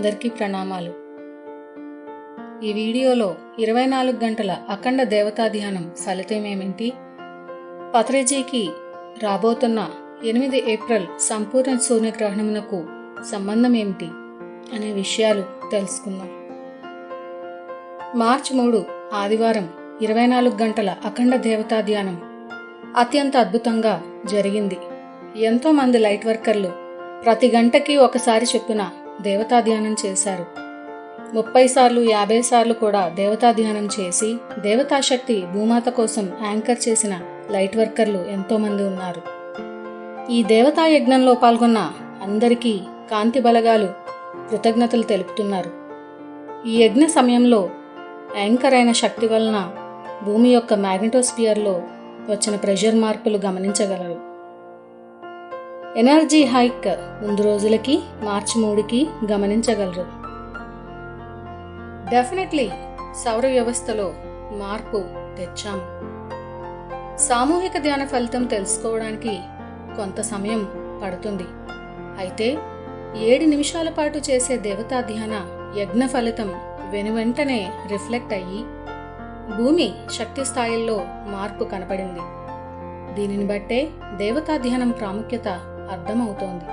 అందరికీ ప్రణామాలు. ఈ వీడియోలో ఇరవై నాలుగు గంటల అఖండ దేవతా ధ్యానం ఫలితమేమిటి? పత్రజీకి రాబోతున్న ఎనిమిది ఏప్రిల్ సంపూర్ణ సూర్యగ్రహణమునకు సంబంధం ఏమిటి అనే విషయాలు తెలుసుకుందాం. మార్చి మూడు ఆదివారం ఇరవై నాలుగు గంటల అఖండ దేవతా ధ్యానం అత్యంత అద్భుతంగా జరిగింది. ఎంతో మంది లైట్ వర్కర్లు ప్రతి గంటకి ఒకసారి చొప్పున దేవతా ధ్యానం చేశారు. ముప్పై సార్లు యాభై సార్లు కూడా దేవతా ధ్యానం చేసి దేవతాశక్తి భూమాత కోసం యాంకర్ చేసిన లైట్ వర్కర్లు ఎంతోమంది ఉన్నారు. ఈ దేవతా యజ్ఞంలో పాల్గొన్న అందరికీ కాంతి బలగాలు కృతజ్ఞతలు తెలుపుతున్నారు. ఈ యజ్ఞ సమయంలో యాంకర్ అయిన శక్తి వలన భూమి యొక్క మ్యాగ్నెటోస్పియర్లో వచ్చిన ప్రెషర్ మార్పులు గమనించగలరు. ఎనర్జీ హైక్ ముందు రోజులకి మార్చి మూడుకి గమనించగలరు. డెఫినెట్లీ సౌర వ్యవస్థలో మార్పు తెచ్చాము. సామూహిక ధ్యాన ఫలితం తెలుసుకోవడానికి కొంత సమయం పడుతుంది. అయితే ఏడు నిమిషాల పాటు చేసే దేవతా ధ్యాన యజ్ఞ ఫలితం వెనువెంటనే రిఫ్లెక్ట్ అయ్యి భూమి శక్తి స్థాయిల్లో మార్పు కనపడింది. దీనిని బట్టే దేవతా ధ్యానం ప్రాముఖ్యత అర్థమవుతోంది.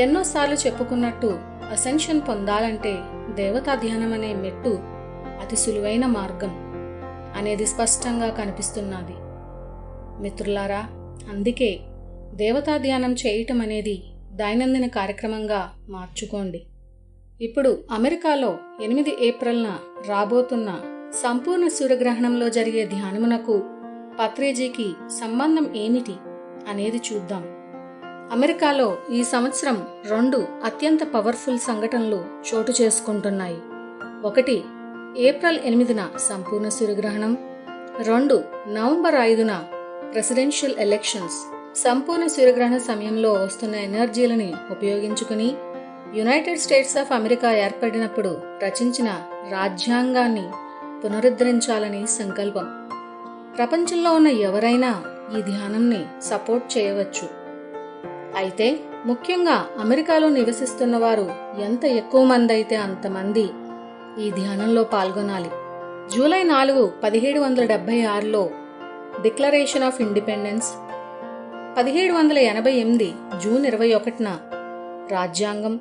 ఎన్నోసార్లు చెప్పుకున్నట్టు అసెన్షన్ పొందాలంటే దేవతా ధ్యానం అనే మెట్టు అతి సులువైన మార్గం అనేది స్పష్టంగా కనిపిస్తున్నది. మిత్రులారా అందుకే దేవతా ధ్యానం చేయటం అనేది దైనందిన కార్యక్రమంగా మార్చుకోండి. ఇప్పుడు అమెరికాలో ఎనిమిది ఏప్రిల్న రాబోతున్న సంపూర్ణ సూర్యగ్రహణంలో జరిగే ధ్యానమునకు పత్రేజీకి సంబంధం ఏమిటి అనేది చూద్దాం. అమెరికాలో ఈ సంవత్సరం రెండు అత్యంత పవర్ఫుల్ సంఘటనలు చోటు చేసుకుంటున్నాయి. ఒకటి ఏప్రిల్ ఎనిమిదిన సంపూర్ణ సూర్యగ్రహణం రెండు నవంబర్ ఐదున ప్రెసిడెన్షియల్ ఎలక్షన్స్. సంపూర్ణ సూర్యగ్రహణ సమయంలో వస్తున్న ఎనర్జీలని ఉపయోగించుకుని యునైటెడ్ స్టేట్స్ ఆఫ్ అమెరికా ఏర్పడినప్పుడు రచించిన రాజ్యాంగాన్ని పునరుద్ధరించాలని సంకల్పం. ప్రపంచంలో ఉన్న ఎవరైనా ఈ ధ్యానంని సపోర్ట్ చేయవచ్చు. అయితే ముఖ్యంగా అమెరికాలో నివసిస్తున్న వారు ఎంత ఎక్కువ మంది అయితే అంతమంది ఈ ధ్యానంలో పాల్గొనాలి. జూలై నాలుగు పదిహేడు వందల డెబ్బై ఆరులో డిక్లరేషన్ ఆఫ్ ఇండిపెండెన్స్ పదిహేడు వందల ఎనభై ఎనిమిది జూన్ ఇరవై ఒకటిన రాజ్యాంగం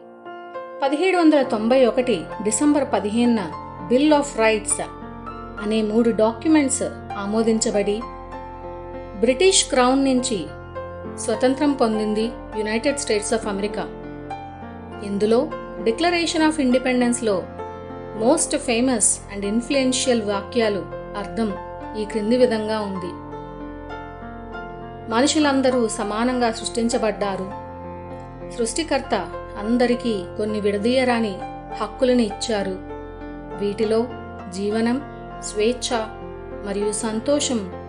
పదిహేడు వందల తొంభై ఒకటి డిసెంబర్ పదిహేనున బిల్ ఆఫ్ రైట్స్ అనే మూడు డాక్యుమెంట్స్ ఆమోదించబడి బ్రిటిష్ క్రౌన్ నుంచి స్వతంత్రం పొందింది యునైటెడ్ స్టేట్స్ ఆఫ్ అమెరికా ఇందులో డిక్లరేషన్ ఆఫ్ ఇండిపెండెన్స్లో మోస్ట్ ఫేమస్ అండ్ ఇన్ఫ్లుయెన్షియల్ వాక్యాలు అర్థం ఈ క్రింది విధంగా ఉంది. మనుషులందరూ సమానంగా సృష్టించబడ్డారు. సృష్టికర్త అందరికీ కొన్ని విడదీయరాని హక్కులను ఇచ్చారు. వీటిలో జీవనం స్వేచ్ఛ మరియు సంతోషం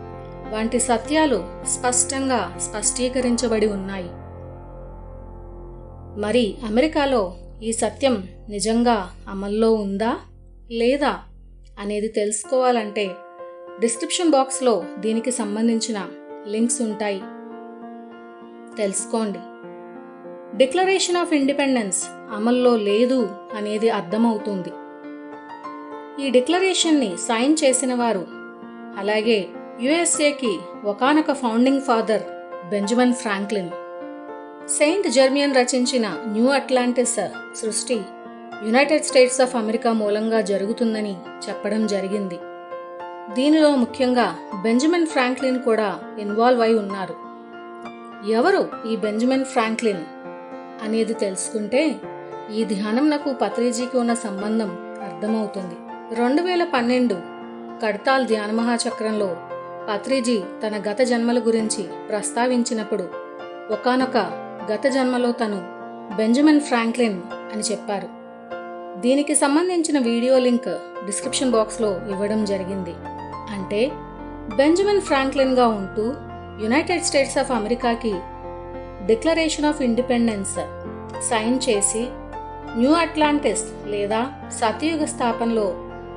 వంటి సత్యాలు స్పష్టంగా స్పష్టీకరించబడి ఉన్నాయి. మరి అమెరికాలో ఈ సత్యం నిజంగా అమల్లో ఉందా? లేదా? అనేది తెలుసుకోవాలంటే డిస్క్రిప్షన్ బాక్స్లో దీనికి సంబంధించిన లింక్స్ ఉంటాయి. తెలుసుకోండి. డిక్లరేషన్ ఆఫ్ ఇండిపెండెన్స్ అమల్లో లేదు అనేది అర్థమవుతుంది. ఈ డిక్లరేషన్ని సైన్ చేసిన వారు అలాగే యుఎస్ఏకి ఒకనొక founding father Benjamin Franklin. Saint Germain రచించిన న్యూ అట్లాంటిస్ సృష్టి యునైటెడ్ స్టేట్స్ ఆఫ్ అమెరికా మూలంగా జరుగుతుందని చెప్పడం జరిగింది. దీనిలో ముఖ్యంగా బెంజమిన్ ఫ్రాంక్లిన్ కూడా ఇన్వాల్వ్ అయి ఉన్నారు. ఎవరు ఈ బెంజమిన్ ఫ్రాంక్లిన్ అనేది తెలుసుకుంటే ఈ ధ్యానం నాకు పత్రిజీకి ఉన్న సంబంధం అర్థమవుతుంది. రెండు వేల పన్నెండు కడతాల్ ధ్యాన మహాచక్రంలో పత్రిజీ తన గత జన్మల గురించి ప్రస్తావించినప్పుడు ఒకనొక గత జన్మలో తను బెంజమిన్ ఫ్రాంక్లిన్ అని చెప్పారు. దీనికి సంబంధించిన వీడియో లింక్ డిస్క్రిప్షన్ బాక్స్లో ఇవ్వడం జరిగింది. అంటే బెంజమిన్ ఫ్రాంక్లిన్గా ఉంటూ యునైటెడ్ స్టేట్స్ ఆఫ్ అమెరికాకి డిక్లరేషన్ ఆఫ్ ఇండిపెండెన్స్ సైన్ చేసి న్యూ అట్లాంటిస్ లేదా సతయుగ స్థాపనలో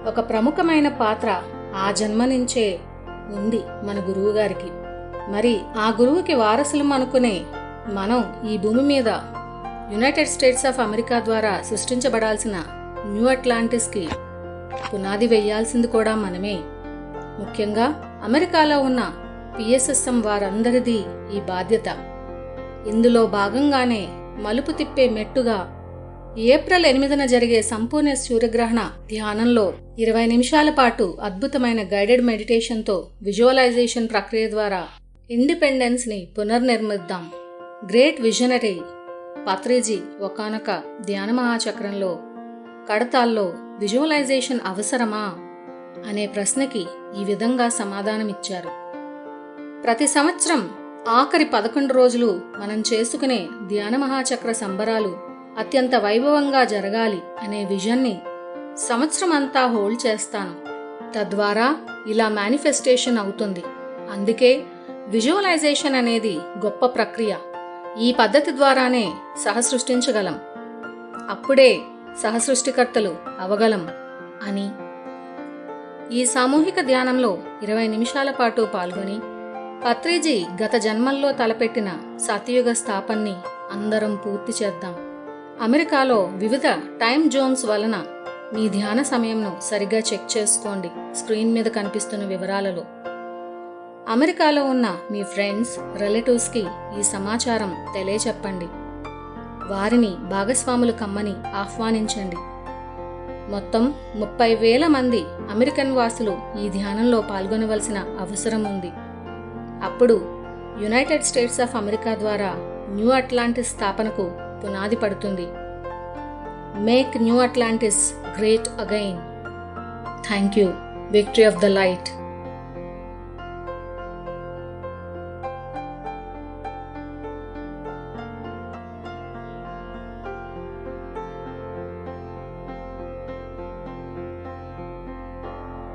ఒక ప్రముఖమైన పాత్ర ఆ జన్మ నుంచే ఉంది మన గురువు గారికి మరి ఆ గురువుకి వారసులం అనుకునే మనం ఈ భూమి మీద యునైటెడ్ స్టేట్స్ ఆఫ్ అమెరికా ద్వారా సృష్టించబడాల్సిన న్యూ అట్లాంటిస్కి పునాది వేయాల్సింది కూడా మనమే. ముఖ్యంగా అమెరికాలో ఉన్న పిఎస్ఎస్ఎం వారందరిది ఈ బాధ్యత. ఇందులో భాగంగానే మలుపు తిప్పే మెట్టుగా ఏప్రిల్ ఎనిమిదిన జరిగే సంపూర్ణ సూర్యగ్రహణ ధ్యానంలో ఇరవై నిమిషాల పాటు అద్భుతమైన గైడెడ్ మెడిటేషన్తో విజువలైజేషన్ ప్రక్రియ ద్వారా ఇండిపెండెన్స్ని పునర్నిర్మిద్దాం. గ్రేట్ విజనరీ పత్రిజీ ఒకనొక ధ్యాన మహాచక్రంలో కడతాల్లో విజువలైజేషన్ అవసరమా? అనే ప్రశ్నకి ఈ విధంగా సమాధానమిచ్చారు. ప్రతి సంవత్సరం ఆఖరి పదకొండు రోజులు మనం చేసుకునే ధ్యాన మహాచక్ర సంబరాలు అత్యంత వైభవంగా జరగాలి అనే విజన్ని సంవత్సరం అంతా హోల్డ్ చేస్తాను. తద్వారా ఇలా మేనిఫెస్టేషన్ అవుతుంది. అందుకే విజువలైజేషన్ అనేది గొప్ప ప్రక్రియ. ఈ పద్ధతి ద్వారానే సహసృష్టించగలం అప్పుడే సహసృష్టికర్తలు అవగలం అని. ఈ సామూహిక ధ్యానంలో ఇరవై నిమిషాల పాటు పాల్గొని పత్రిజీ గత జన్మల్లో తలపెట్టిన సతయుగ స్థాపన్ని అందరం పూర్తి చేద్దాం. అమెరికాలో వివిధ టైం జోన్స్ వలన మీ ధ్యాన సమయంను సరిగ్గా చెక్ చేసుకోండి. స్క్రీన్ మీద కనిపిస్తున్న వివరాలలో. అమెరికాలో ఉన్న మీ ఫ్రెండ్స్ రిలేటివ్స్కి ఈ సమాచారం తెలియచెప్పండి. వారిని భాగస్వాములు కమ్మని ఆహ్వానించండి. మొత్తం ముప్పై వేల మంది అమెరికన్ వాసులు ఈ ధ్యానంలో పాల్గొనవలసిన అవసరం ఉంది. అప్పుడు యునైటెడ్ స్టేట్స్ ఆఫ్ అమెరికా ద్వారా న్యూ అట్లాంటిస్ స్థాపనకు పునాది పడుతుంది. Make New Atlantis great again thank you victory of the light